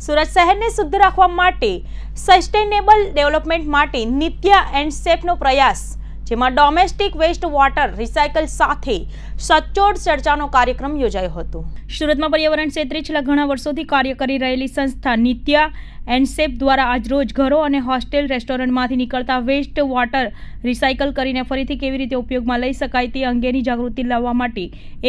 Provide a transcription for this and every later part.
સુરત શહેરને શુદ્ધ રાખવા માટે સસ્ટેનેબલ ડેવલપમેન્ટ માટે નિત્યા એન્ડ સેફનો પ્રયાસ જેમાં ડોમેસ્ટિક વેસ્ટ વોટર રિસાયકલ સાથે સચોટ ચર્ચાનો કાર્યક્રમ યોજાયો હતો. સુરતમાં પર્યાવરણ ક્ષેત્રે છેલ્લા ઘણા વર્ષોથી કાર્ય કરી રહેલી સંસ્થા નિત્યા એન્ડસેપ દ્વારા આજરોજ ઘરો અને હોસ્ટેલ રેસ્ટોરન્ટમાંથી નીકળતા વેસ્ટ વોટર રિસાયકલ કરીને ફરીથી કેવી રીતે ઉપયોગમાં લઈ શકાય તે અંગેની જાગૃતિ લાવવા માટે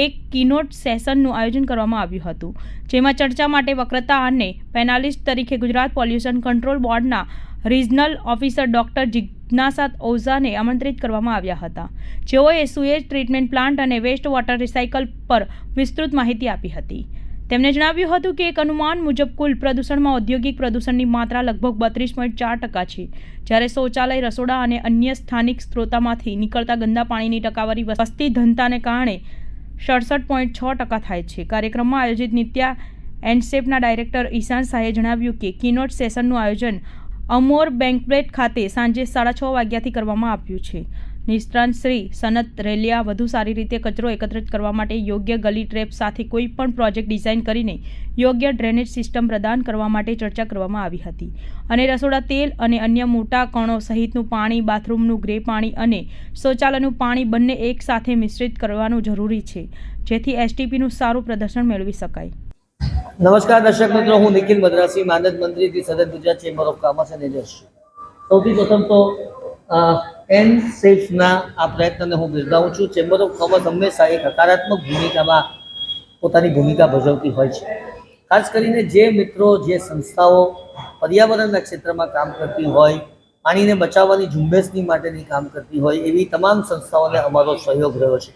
એક કિનોટ સેશનનું આયોજન કરવામાં આવ્યું હતું. જેમાં ચર્ચા માટે વક્રતા અને પેનાલિસ્ટ તરીકે ગુજરાત પોલ્યુશન કંટ્રોલ બોર્ડના રિજનલ ઓફિસર ડોક્ટર જિજ્ઞાસા ઓઝાને આમંત્રિત કરવામાં આવ્યા હતા. જેઓએ સુએજ ટ્રીટમેન્ટ પ્લાન્ટ અને વેસ્ટ વોટર રિસાયકલ પર વિસ્તૃત માહિતી આપી હતી. તેમણે જણાવ્યું હતું કે એક અનુમાન મુજબ કુલ પ્રદૂષણમાં ઔદ્યોગિક પ્રદૂષણની માત્રા લગભગ બત્રીસ પોઈન્ટ ચાર ટકા છે. જ્યારે શૌચાલય, રસોડા અને અન્ય સ્થાનિક સ્ત્રોતામાંથી નીકળતા ગંદા પાણીની ટકાવારી વસ્તી ધનતાને કારણે સડસઠ પોઈન્ટ છ ટકા થાય છે. કાર્યક્રમમાં આયોજિત નિત્યા એન્ડસેફના ડાયરેક્ટર ઈશાન શાહે જણાવ્યું કે કીનોટ સેશનનું આયોજન અમોર બેન્કવેટ ખાતે સાંજે સાડા છ વાગ્યાથી કરવામાં આવ્યું છે. નિષ્ણાંત શ્રી સનત રેલિયા વધુ સારી રીતે કચરો એકત્રિત કરવા માટે યોગ્ય ગલી ટ્રેપ સાથે કોઈ પણ પ્રોજેક્ટ ડિઝાઇન કરીને યોગ્ય ડ્રેનેજ સિસ્ટમ પ્રદાન કરવા માટે ચર્ચા કરવામાં આવી હતી. અને રસોડા તેલ અને અન્ય મોટા કણો સહિતનું પાણી, બાથરૂમનું ગ્રે પાણી અને શૌચાલયનું પાણી બંને એકસાથે મિશ્રિત કરવાનું જરૂરી છે, જેથી એસટીપીનું સારું પ્રદર્શન મેળવી શકાય. નમસ્કાર દર્શક મિત્રો, હું નિખિલ મદ્રાસી, માનદ મંત્રીથી સદન ગુજરાત ચેમ્બર ઓફ કોમર્સ અને ઇન્ડસ્ટ્રી. સૌથી પ્રથમ તો એન સેફના આ પ્રયત્નને હું બિરદાવું છું. ચેમ્બર ઓફ કોમર્સ હંમેશા એક હકારાત્મક ભૂમિકામાં પોતાની ભૂમિકા ભજવતી હોય છે. ખાસ કરીને જે મિત્રો, જે સંસ્થાઓ પર્યાવરણના ક્ષેત્રમાં કામ કરતી હોય, પાણીને બચાવવાની ઝુંબેશની માટેની કામ કરતી હોય, એવી તમામ સંસ્થાઓને અમારો સહયોગ રહ્યો છે.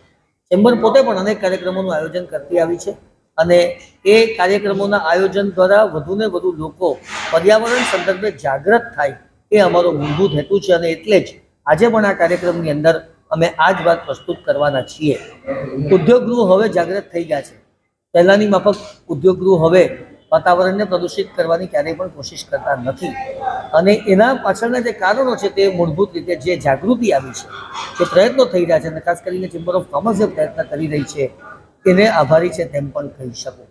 ચેમ્બર પોતે પણ અનેક કાર્યક્રમોનું આયોજન કરતી આવી છે. અને એ કાર્યક્રમોના આયોજન દ્વારા વધુને વધુ લોકો પર્યાવરણ સંદર્ભે જાગૃત થાય એ અમારો મૂળભૂત હેતુ છે અને એટલે જ આજે પણ આ કાર્યક્રમની અંદર અમે આ જ વાત પ્રસ્તુત કરવાના છીએ. ઉદ્યોગ ગૃહ હવે જાગૃત થઈ ગયા છે. પહેલાંની માફક ઉદ્યોગ ગૃહ હવે વાતાવરણને પ્રદૂષિત કરવાની ક્યારેય પણ કોશિશ કરતા નથી. અને એના પાછળના જે કારણો છે તે મૂળભૂત રીતે જે જાગૃતિ આવી છે, જે પ્રયત્નો થઈ રહ્યા છે અને ખાસ કરીને ચેમ્બર ઓફ કોમર્સ જે પ્રયત્ન કરી રહી છે એને આભારી છે તેમ પણ કહી શકું.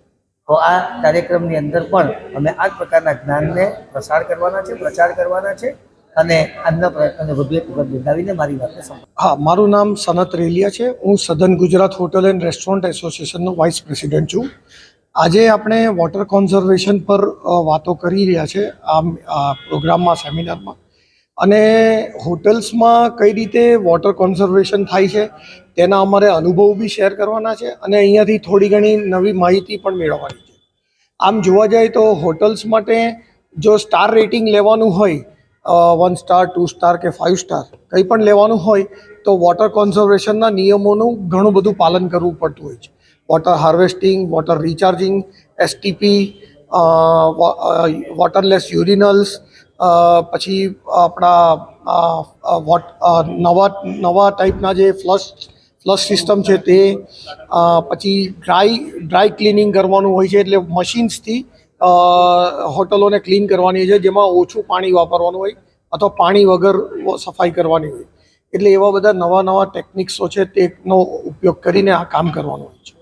તો આ કાર્યક્રમની અંદર પણ અમે આ પ્રકારના જ્ઞાનને પ્રસાર કરવાના છે, પ્રચાર કરવાના છે અને આજના પ્રયત્નને વધુ એક વખત બિરદાવીને મારી વાતને હા, મારું નામ સનત રેલિયા છે. હું સદન ગુજરાત હોટલ એન્ડ રેસ્ટોરન્ટ એસોસિએશનનો વાઇસ પ્રેસિડેન્ટ છું. આજે આપણે વોટર કોન્ઝર્વેશન પર વાતો કરી રહ્યા છે. આ પ્રોગ્રામમાં, સેમિનારમાં. અને હોટલ્સમાં કઈ રીતે વોટર કોન્ઝર્વેશન થાય છે, તેના અમારે અનુભવ બી શેર કરવાના છે અને અહીંયાથી થોડી ઘણી નવી માહિતી પણ મેળવવાની છે. આમ જોવા જાય તો હોટલ્સ માટે જો સ્ટાર રેટિંગ લેવાનું હોય વન સ્ટાર ટુ સ્ટાર કે ફાઇવ સ્ટાર કંઈ પણ લેવાનું હોય, તો વોટર કોન્ઝર્વેશનના નિયમોનું ઘણું બધું પાલન કરવું પડતું હોય છે. Water harvesting water recharging STP waterless urinals પછી આપણા વોટ નવા નવા ટાઈપના જે ફ્લશ ફ્લશ સિસ્ટમ છે તે પછી ડ્રાય ડ્રાય ક્લિનિંગ કરવાનું હોય છે એટલે મશીન્સથી હોટલોને ક્લીન કરવાની છે જેમાં ઓછું પાણી વાપરવાનું હોય અથવા પાણી વગર સફાઈ કરવાની હોય. એટલે એવા બધા નવા નવા ટેકનિક્સો છે તેનો ઉપયોગ કરીને આ કામ કરવાનું હોય છે.